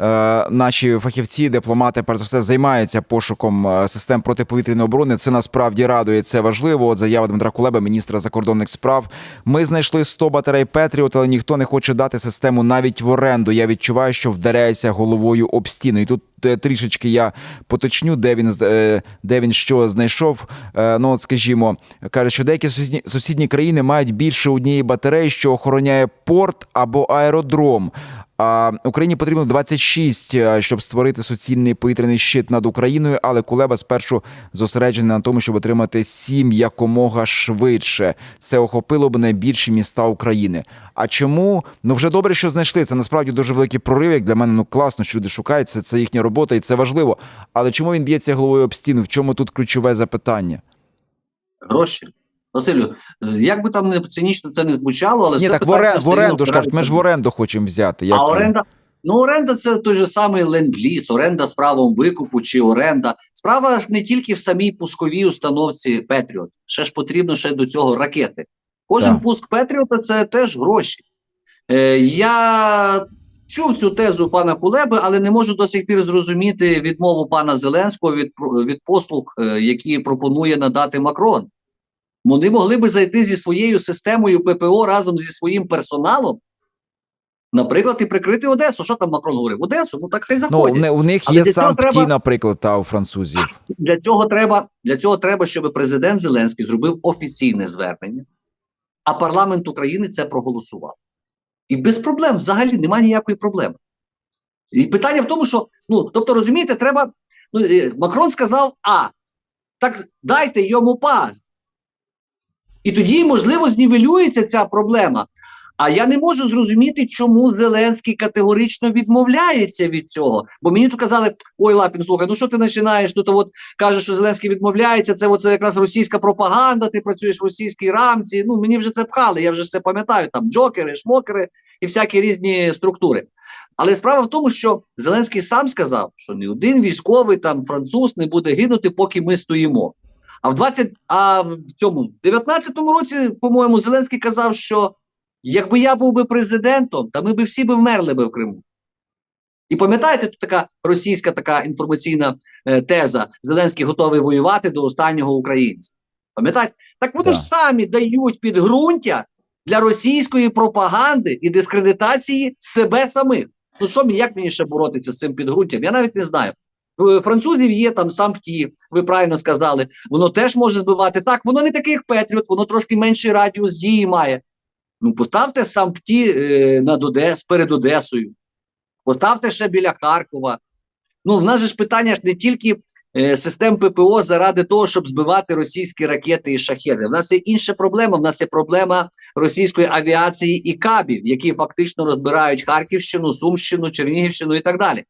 е, наші фахівці, дипломати, перш за все, займаються пошуком е, систем протиповітряної оборони. Це насправді радує. Це важливо. От заява Дмитра Кулеби, міністра закордонних справ. Ми знайшли 100 батарей Петріот, але ніхто не хоче дати систему навіть в оренду. Я відчуваю, що вдаряюся головою об стіну. І тут трішечки я поточню, де він е, де він що знайшов. Е, Ну, от скажімо, каже, що деякі сусідні, сусідні країни мають більше однієї батареї, що охороняє порт або аеродром. А Україні потрібно 26, е, щоб створити суцільний повітряний щит над Україною, але Кулеба спершу зосереджений на тому, щоб отримати сім якомога швидше. Це охопило б найбільші міста України. А чому? Ну вже добре, що знайшли. Це насправді дуже великий прорив. Як для мене ну класно, що люди шукають це, це їхня робота, і це важливо. Але чому він б'ється головою об стіну? В чому тут ключове запитання? Гроші. Василю, як би там не цинічно це не звучало, але Ні, все так в, орен, в оренду ж кажуть, ми ж в оренду хочемо взяти. Як... А оренда. Ну, оренда це той же самий ленд-ліз, оренда з правом викупу чи оренда. Справа ж не тільки в самій пусковій установці Петріот. Ще ж потрібно ще до цього ракети. Кожен Так. пуск Петріота це теж гроші. Е, я чув цю тезу пана Кулеби, але не можу до сих пір зрозуміти відмову пана Зеленського від, від послуг, е, які пропонує надати Макрон. Вони могли би зайти зі своєю системою ППО разом зі своїм персоналом. Наприклад, і прикрити Одесу. Що там Макрон говорив? Одесу? Ну так хай Ну, заходять. у у них Але є ПТІ, треба- наприклад, та у французів. Для цього треба для цього треба, щоб президент Зеленський зробив офіційне звернення, а парламент України це проголосував. І без проблем взагалі немає ніякої проблеми. І питання в тому, що ну тобто, розумієте, треба. Ну, е, Макрон сказав А. Так дайте йому пас. І тоді, можливо, знівелюється ця проблема. А я не можу зрозуміти, чому Зеленський категорично відмовляється від цього. Бо мені тут казали: ой, Лапін, слухай, ну що ти починаєш? Тут от кажеш, що Зеленський відмовляється. Це от, якраз російська пропаганда. Ти працюєш в російській рамці. Ну мені вже це пхали. Я вже це пам'ятаю. Там джокери, шмокери і всякі різні структури. Але справа в тому, що Зеленський сам сказав, що ні один військовий там француз не буде гинути, поки ми стоїмо. А в 20, а в цьому в 19-му році, по-моєму, Зеленський казав, що якби я був би президентом, та ми би всі би вмерли би в Криму. І пам'ятаєте, тут така російська така інформаційна е, теза: Зеленський готовий воювати до останнього українця. Пам'ятаєте? Так вони Так. ж самі дають підґрунтя для російської пропаганди і дискредитації себе самих. Ну що мені, як мені ще боротися з цим підґрунтям? Я навіть не знаю. Французів є там сам ПТІ, ви правильно сказали, воно теж може збивати. Так, воно не таке, як Петріот, воно трошки менший радіус дії має. Ну, поставте сам ПТІ е, над Одес, перед Одесою, поставте ще біля Харкова. Ну, в нас же ж питання ж не тільки е, систем ППО заради того, щоб збивати російські ракети і шахеди. В нас є інша проблема. В нас є проблема російської авіації і кабів, які фактично розбирають Харківщину, Сумщину, Чернігівщину і так далі.